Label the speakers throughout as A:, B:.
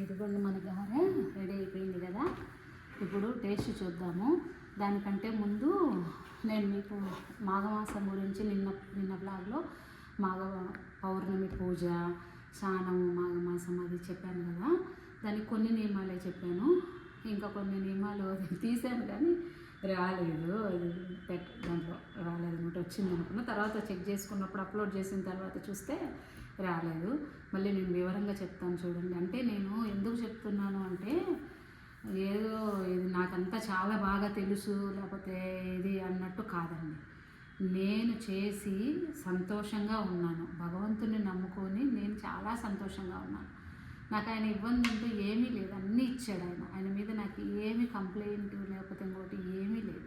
A: ఇదిగోండి మన గారె రెడీ అయిపోయింది కదా. ఇప్పుడు టేస్ట్ చూద్దాము. దానికంటే ముందు నేను మీకు మాఘమాసం గురించి నిన్న నిన్న బ్లాగ్లో మాఘ పౌర్ణమి పూజ స్నానము మాఘమాసం అది చెప్పాను కదా. దానికి కొన్ని నియమాలే చెప్పాను. ఇంకా కొన్ని నియమాలు తీసాను కానీ రాలేదు. అది పెట్ట దాంట్లో రాలేదు అనమాట వచ్చింది అనుకున్న తర్వాత చెక్ చేసుకున్నప్పుడు అప్లోడ్ చేసిన తర్వాత చూస్తే రాలేదు. మళ్ళీ నేను వివరంగా చెప్తాను చూడండి. అంటే నేను ఎందుకు చెప్తున్నాను అంటే ఏదో ఇది నాకంతా చాలా బాగా తెలుసు లేకపోతే ఇది అన్నట్టు కాదండి. నేను చేసి సంతోషంగా ఉన్నాను. భగవంతుని నమ్ముకొని నేను చాలా సంతోషంగా ఉన్నాను. నాకు ఆయన ఇబ్బంది అంటూ ఏమీ లేదు. అన్నీ ఇచ్చాడు ఆయన. ఆయన మీద నాకు ఏమి కంప్లైంట్ లేకపోతే ఇంకోటి ఏమీ లేదు.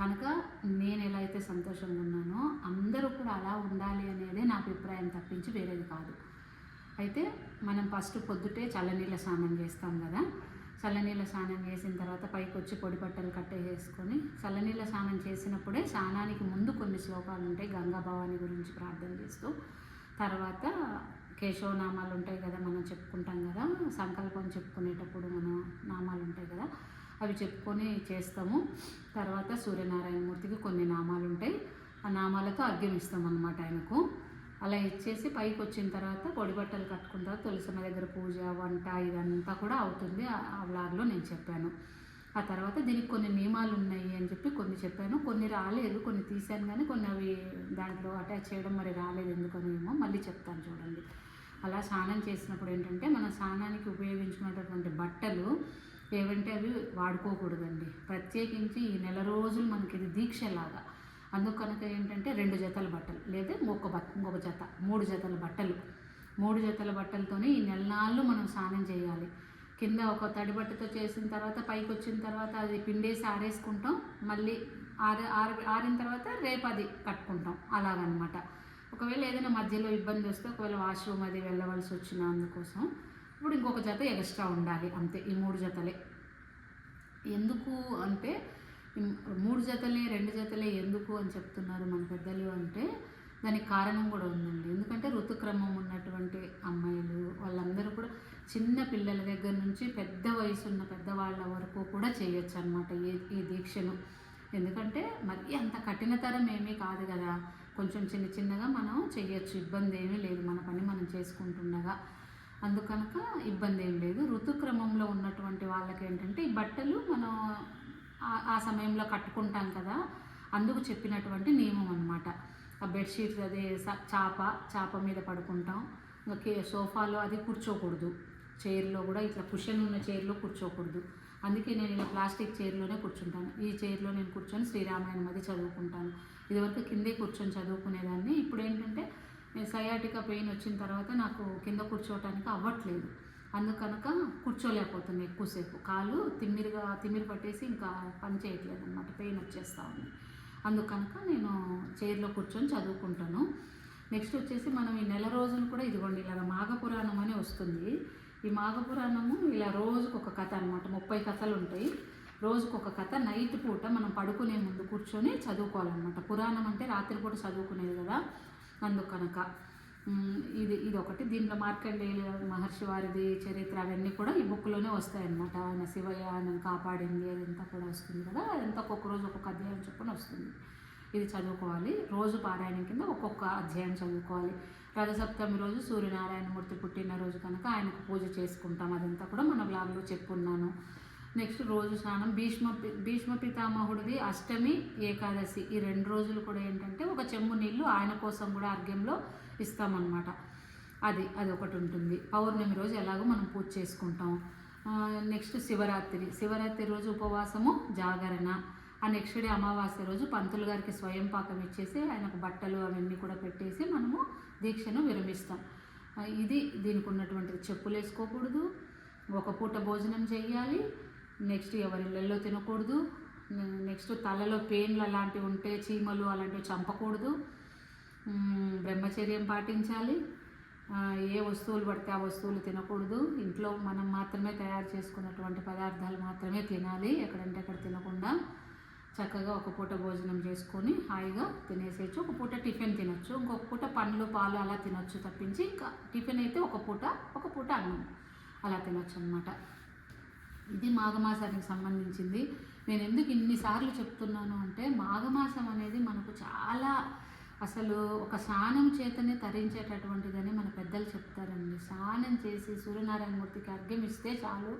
A: కనుక నేను ఎలా అయితే సంతోషంగా ఉన్నానో అందరూ కూడా అలా ఉండాలి అనేదే నా అభిప్రాయం తప్పించి వేరేది కాదు. అయితే మనం ఫస్ట్ పొద్దుటే చల్లనీళ్ళ స్నానం చేస్తాం కదా. చల్లనీళ్ళ స్నానం చేసిన తర్వాత పైకి వచ్చి పొడి బట్టలు కట్టేసుకొని చల్లనీళ్ళ స్నానం చేసినప్పుడే స్నానానికి ముందు కొన్ని శ్లోకాలు ఉంటాయి. గంగా భవాని గురించి ప్రార్థన చేస్తూ తర్వాత కేశవనామాలు ఉంటాయి కదా మనం చెప్పుకుంటాం కదా సంకల్పం చెప్పుకునేటప్పుడు మన నామాలు ఉంటాయి కదా అవి చెప్పుకొని చేస్తాము. తర్వాత సూర్యనారాయణమూర్తికి కొన్ని నామాలు ఉంటాయి. ఆ నామాలతో అర్ఘ్యం ఇస్తాం అన్నమాట ఆయనకు. అలా ఇచ్చేసి పైకి వచ్చిన తర్వాత పొడి బట్టలు కట్టుకున్న తర్వాత తులసమ్మ దగ్గర పూజ వంట ఇదంతా కూడా అవుతుంది. ఆ వ్లాగ్లో నేను చెప్పాను. ఆ తర్వాత దీనికి కొన్ని నియమాలు ఉన్నాయి అని చెప్పి కొన్ని చెప్పాను. కొన్ని రాలేదు కొన్ని తీశాను కానీ కొన్ని అవి దాంట్లో అటాచ్ చేయడం మరి రాలేదు. ఎందుకని ఏమో మళ్ళీ చెప్తాను చూడండి. అలా స్నానం చేసినప్పుడు ఏంటంటే మన స్నానానికి ఉపయోగించుకున్నటువంటి బట్టలు ఏవంటే అవి వాడుకోకూడదండి. ప్రత్యేకించి ఈ నెల రోజులు మనకి ఇది దీక్షలాగా. అందుకు కనుక ఏంటంటే రెండు జతల బట్టలు లేదా ఇంకొక బట్ ఇంకొక జత మూడు జతల బట్టలు. మూడు జతల బట్టలతోనే ఈ నెల నాళ్ళు మనం స్నానం చేయాలి. కింద ఒక తడి బట్టతో చేసిన తర్వాత పైకి వచ్చిన తర్వాత అది పిండేసి ఆరేసుకుంటాం. మళ్ళీ ఆరి ఆరి ఆరిన తర్వాత రేపు అది కట్టుకుంటాం. అలాగనమాట. ఒకవేళ ఏదైనా మధ్యలో ఇబ్బంది వస్తే ఒకవేళ వాష్రూమ్ అది వెళ్ళవలసి వచ్చిన అందుకోసం ఇప్పుడు ఇంకొక జత ఎక్స్ట్రా ఉండాలి. అంతే ఈ మూడు జతలే. ఎందుకు అంటే మూడు జతలే రెండు జతలే ఎందుకు అని చెప్తున్నారు మన పెద్దలు అంటే దానికి కారణం కూడా ఉందండి. ఎందుకంటే ఋతుక్రమం ఉన్నటువంటి అమ్మాయిలు వాళ్ళందరూ కూడా చిన్న పిల్లల దగ్గర నుంచి పెద్ద వయసు ఉన్న పెద్దవాళ్ళ వరకు కూడా చేయొచ్చు అనమాట ఈ ఈ దీక్షను. ఎందుకంటే మరి అంత కఠినతరం ఏమీ కాదు కదా. కొంచెం చిన్న చిన్నగా మనం చేయొచ్చు ఇబ్బంది ఏమీ లేదు. మన పని మనం చేసుకుంటుండగా. అందుకనుక ఇబ్బంది ఏం లేదు. ఋతుక్రమంలో ఉన్నటువంటి వాళ్ళకి ఏంటంటే ఈ బట్టలు మనం ఆ- సమయంలో కట్టుకుంటాం కదా. అందుకు చెప్పినటువంటి నియమం అనమాట ఆ బెడ్షీట్స్ అదే స- చాప చాప మీద పడుకుంటాం. ఇంకా సోఫాలో అది కూర్చోకూడదు. చైర్లో కూడా ఇట్లా కుషన్ ఉన్న చైర్లో కూర్చోకూడదు. అందుకే నేను ఇలా ప్లాస్టిక్ చైర్లోనే కూర్చుంటాను. ఈ చైర్లో నేను కూర్చొని శ్రీరామాయణం అది చదువుకుంటాను. ఇదివరకు కిందే కూర్చొని చదువుకునేదాన్ని. ఇప్పుడు ఏంటంటే నేను సయాటికా పెయిన్ వచ్చిన తర్వాత నాకు కింద కూర్చోవటానికి అవ్వట్లేదు. అందుకనుక కూర్చోలేకపోతుంది ఎక్కువసేపు. కాలు తిమ్మిరిగా తిమ్మిరి పట్టేసి ఇంకా పని చేయట్లేదు అనమాట పెయిన్ వచ్చేస్తా ఉంది. అందుకనుక నేను చైర్లో కూర్చొని చదువుకుంటాను. నెక్స్ట్ వచ్చేసి మనం ఈ నెల రోజులు కూడా ఇదిగోండి ఇలాగ మాఘపురాణం అని వస్తుంది. ఈ మాఘపురాణము ఇలా రోజుకు ఒక కథ అనమాట ముప్పై కథలు ఉంటాయి రోజుకు ఒక కథ. నైట్ పూట మనం పడుకునే ముందు కూర్చొని చదువుకోవాలన్నమాట. పురాణం అంటే రాత్రిపూట చదువుకునేది కదా. అందుకనక. ఇది ఇది ఒకటి దీంట్లో మార్కండేయ మహర్షి వారిది చరిత్ర అవన్నీ కూడా ఈ బుక్లోనే వస్తాయన్నమాట. ఆయన శివయ్య ఆయన కాపాడింది అదంతా కూడా వస్తుంది కదా. అదంతా ఒక్కొక్క రోజు ఒక్కొక్క అధ్యాయం చొప్పున వస్తుంది. ఇది చదువుకోవాలి. రోజు పారాయణం కింద ఒక్కొక్క అధ్యాయం చదువుకోవాలి. రథసప్తమి రోజు సూర్యనారాయణమూర్తి పుట్టినరోజు కనుక ఆయనకు పూజ చేసుకుంటాం. అదంతా కూడా మన బ్లాగ్లో చెప్పున్నాను. నెక్స్ట్ రోజు స్నానం. భీష్మ భీష్మ పితామహుడిది అష్టమి ఏకాదశి. ఈ రెండు రోజులు కూడా ఏంటంటే ఒక చెంబు నీళ్ళు ఆయన కోసం కూడా అర్ఘ్యంలో ఇస్తామన్నమాట. అది అది ఒకటి ఉంటుంది. పౌర్ణమి రోజు ఎలాగో మనం పూజ చేసుకుంటాం. నెక్స్ట్ శివరాత్రి. శివరాత్రి రోజు ఉపవాసము జాగరణ. ఆ నెక్స్ట్ డే అమావాస్య రోజు పంతులు గారికి స్వయం పాకం ఇచ్చేసి ఆయనకు బట్టలు అవన్నీ కూడా పెట్టేసి మనము దీక్షను విరమిస్తాం. ఇది దీనికి ఉన్నటువంటిది. చెప్పులు వేసుకోకూడదు. ఒక పూట భోజనం చేయాలి. నెక్స్ట్ ఎవరి ఇళ్ళల్లో తినకూడదు. నెక్స్ట్ తలలో పెయిన్లు అలాంటివి ఉంటే చీమలు అలాంటివి చంపకూడదు. బ్రహ్మచర్యం పాటించాలి. ఏ వస్తువులు పడితే ఆ వస్తువులు తినకూడదు. ఇంట్లో మనం మాత్రమే తయారు చేసుకున్నటువంటి పదార్థాలు మాత్రమే తినాలి. ఎక్కడంటే అక్కడ తినకుండా. చక్కగా ఒక పూట భోజనం చేసుకొని హాయిగా తినేసేయచ్చు. ఒక పూట టిఫిన్ తినొచ్చు. ఇంకొక పూట పండ్లు పాలు అలా తినొచ్చు తప్పించి ఇంకా టిఫిన్ అయితే ఒక పూట ఒక పూట అన్నం అలా తినొచ్చు అనమాట ఇది మాఘమాసానికి సంబంధించింది. నేను ఎందుకు ఇన్నిసార్లు చెప్తున్నాను అంటే మాఘమాసం అనేది మనకు చాలా అసలు ఒక స్నానం చేతనే తరించేటటువంటిదని మన పెద్దలు చెప్తారండి. స్నానం చేసి సూర్యనారాయణమూర్తికి అర్ఘ్యం ఇస్తే చాలు.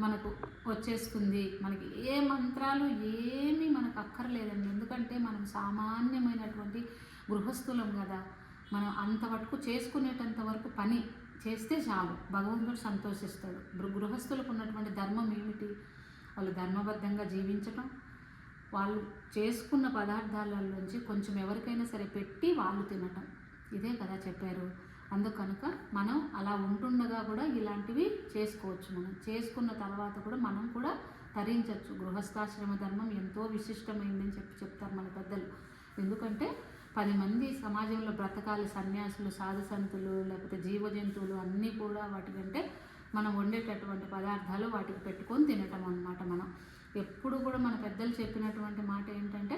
A: మనకు వచ్చేస్తుంది మనకి ఏ మంత్రాలు ఏమీ మనకు అక్కర్లేదండి. ఎందుకంటే మనం సామాన్యమైనటువంటి గృహస్థులం కదా. మనం అంతవరకు చేసుకునేటంత వరకు పని చేస్తే చాలు. భగవంతుడు సంతోషిస్తాడు. గృహస్థులకు ఉన్నటువంటి ధర్మం ఏమిటి? వాళ్ళు ధర్మబద్ధంగా జీవించటం వాళ్ళు చేసుకున్న పదార్థాలలోంచి కొంచెం ఎవరికైనా సరే పెట్టి వాళ్ళు తినటం. ఇదే కదా చెప్పారు. అందుకనుక మనం అలా ఉంటుండగా కూడా ఇలాంటివి చేసుకోవచ్చు మనం. చేసుకున్న తర్వాత కూడా మనం కూడా తరించవచ్చు గృహస్థాశ్రమ ధర్మం ఎంతో విశిష్టమైందని చెప్పి చెప్తారు మన పెద్దలు. ఎందుకంటే పది మంది సమాజంలో బ్రతకాలి సన్యాసులు సాధు సంతులు లేకపోతే జీవ జంతువులు అన్నీ కూడా వాటికంటే మనం వండేటటువంటి పదార్థాలు వాటికి పెట్టుకొని తినటం అన్నమాట మనం. ఎప్పుడు కూడా మన పెద్దలు చెప్పినటువంటి మాట ఏంటంటే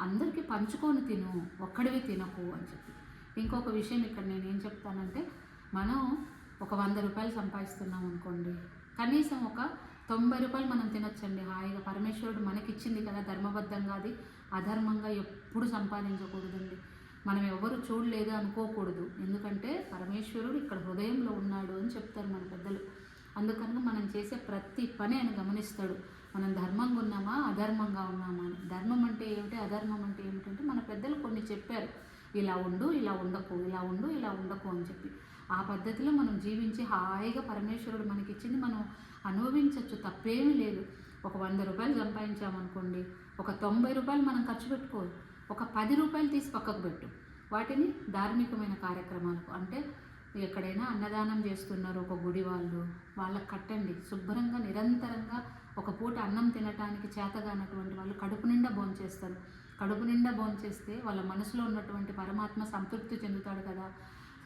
A: అందరికీ పంచుకొని తిను ఒక్కడివి తినకు అని చెప్పి. ఇంకొక విషయం ఇక్కడ నేను ఏం చెప్తానంటే మనం ఒక వంద రూపాయలు సంపాదిస్తున్నాం అనుకోండి కనీసం ఒక తొంభై రూపాయలు మనం తినొచ్చండి. హాయిగా పరమేశ్వరుడు మనకిచ్చింది కదా ధర్మబద్ధంగా అది అధర్మంగా ఎప్పుడు సంపాదించకూడదండి. మనం ఎవరు చూడలేదు అనుకోకూడదు. ఎందుకంటే పరమేశ్వరుడు ఇక్కడ హృదయంలో ఉన్నాడు అని చెప్తారు మన పెద్దలు. అందుకని మనం చేసే ప్రతి పని ఆయన గమనిస్తాడు. మనం ధర్మంగా ఉన్నామా అధర్మంగా ఉన్నామా అని. ధర్మం అంటే ఏమిటి అధర్మం అంటే ఏమిటంటే మన పెద్దలు కొన్ని చెప్పారు. ఇలా ఉండు ఇలా ఉండకు ఇలా ఉండు ఇలా ఉండకు అని చెప్పి. ఆ పద్ధతిలో మనం జీవించి హాయిగా పరమేశ్వరుడు మనకి ఇచ్చింది మనం అనుభవించవచ్చు తప్పేమీ లేదు. ఒక వంద రూపాయలు సంపాదించామనుకోండి ఒక తొంభై రూపాయలు మనం ఖర్చు పెట్టుకో ఒక పది రూపాయలు తీసి పక్కకు పెట్టు. వాటిని ధార్మికమైన కార్యక్రమాలకు అంటే ఎక్కడైనా అన్నదానం చేస్తున్నారు ఒక గుడి వాళ్ళు వాళ్ళకి కట్టండి. శుభ్రంగా నిరంతరంగా ఒక పూట అన్నం తినటానికి చేతగానటువంటి వాళ్ళు కడుపు నిండా భోంచేస్తారు. కడుపు నిండా భోంచేస్తే వాళ్ళ మనసులో ఉన్నటువంటి పరమాత్మ సంతృప్తి చెందుతాడు కదా.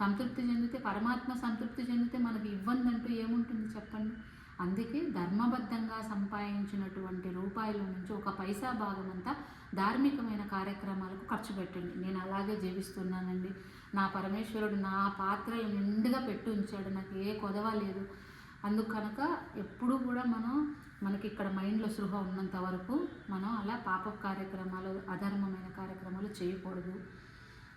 A: సంతృప్తి చెందితే పరమాత్మ సంతృప్తి చెందితే మనకి ఇవ్వందంటూ అంటూ ఏముంటుంది చెప్పండి? అందుకే ధర్మబద్ధంగా సంపాదించినటువంటి రూపాయల నుంచి ఒక పైసా భాగం అంతా ధార్మికమైన కార్యక్రమాలకు ఖర్చు పెట్టండి. నేను అలాగే జీవిస్తున్నానండి. నా పరమేశ్వరుడు నా పాత్రలు నిండుగా పెట్టి ఉంచాడు. నాకు ఏ కొదవ లేదు. అందుకు కనుక ఎప్పుడూ కూడా మనం మనకి ఇక్కడ మైండ్లో సృహ ఉన్నంత వరకు మనం అలా పాప కార్యక్రమాలు అధర్మమైన కార్యక్రమాలు చేయకూడదు.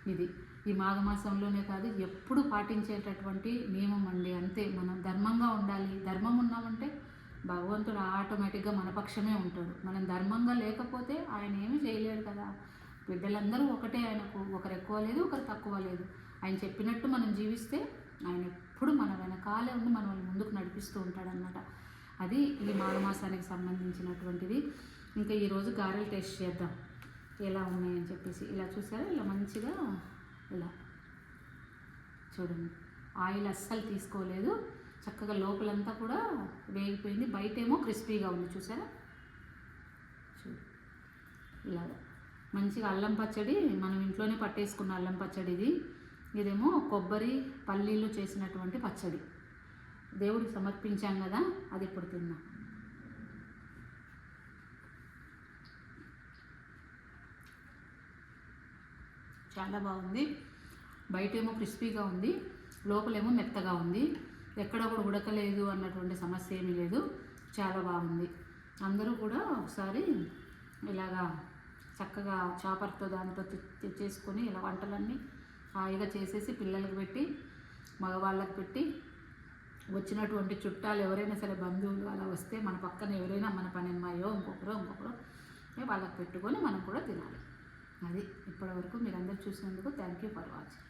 A: ఇది ఈ మాఘమాసంలోనే కాదు ఎప్పుడు పాటించేటటువంటి నియమం అండి. అంతే మనం ధర్మంగా ఉండాలి. ధర్మం ఉన్నామంటే భగవంతుడు ఆటోమేటిక్గా మన పక్షమే ఉంటాడు. మనం ధర్మంగా లేకపోతే ఆయన ఏమీ చేయలేడు కదా. బిడ్డలందరూ ఒకటే ఆయనకు ఒకరు ఎక్కువ లేదు ఒకరు తక్కువ లేదు. ఆయన చెప్పినట్టు మనం జీవిస్తే ఆయన ఎప్పుడు మన వెనకాలే ఉండి మనల్ని ముందుకు నడిపిస్తూ ఉంటాడనమాట అది ఈ మాఘమాసానికి సంబంధించినటువంటిది. ఇంకా ఈరోజు గారెలు టేస్ట్ చేద్దాం. ఎలా ఉన్నాయని చెప్పేసి. ఇలా చూసారా? ఇలా మంచిగా ఇలా చూడండి. ఆయిల్ అస్సలు తీసుకోలేదు. చక్కగా లోపలంతా కూడా వేగిపోయింది. బయటేమో క్రిస్పీగా ఉంది. చూసారా? చూడు. ఇలాగా మంచిగా అల్లం పచ్చడి మనం ఇంట్లోనే పట్టేసుకున్న అల్లం పచ్చడి ఇది ఇదేమో కొబ్బరి పల్లీలు చేసినటువంటి పచ్చడి. దేవుడికి సమర్పించాం కదా అది ఇప్పుడు తిన్నాం. చాలా బాగుంది. బయటేమో క్రిస్పీగా ఉంది లోపలేమో మెత్తగా ఉంది. ఎక్కడ కూడా ఉడకలేదు అన్నటువంటి సమస్య ఏమీ లేదు. చాలా బాగుంది. అందరూ కూడా ఒకసారి ఇలాగా చక్కగా చాపర్తో దాంతో చేసుకొని ఇలా వంటలన్నీ హాయిగా చేసేసి పిల్లలకి పెట్టి మగవాళ్ళకి పెట్టి వచ్చినటువంటి చుట్టాలు ఎవరైనా సరే బంధువులు అలా వస్తే మన పక్కన ఎవరైనా మన పని అమ్మాయో ఇంకొకరో ఇంకొకరో వాళ్ళకి పెట్టుకొని మనం కూడా తినాలి. అది ఇప్పటివరకు మీరందరూ చూసినందుకు థ్యాంక్ యూ ఫర్ వాచింగ్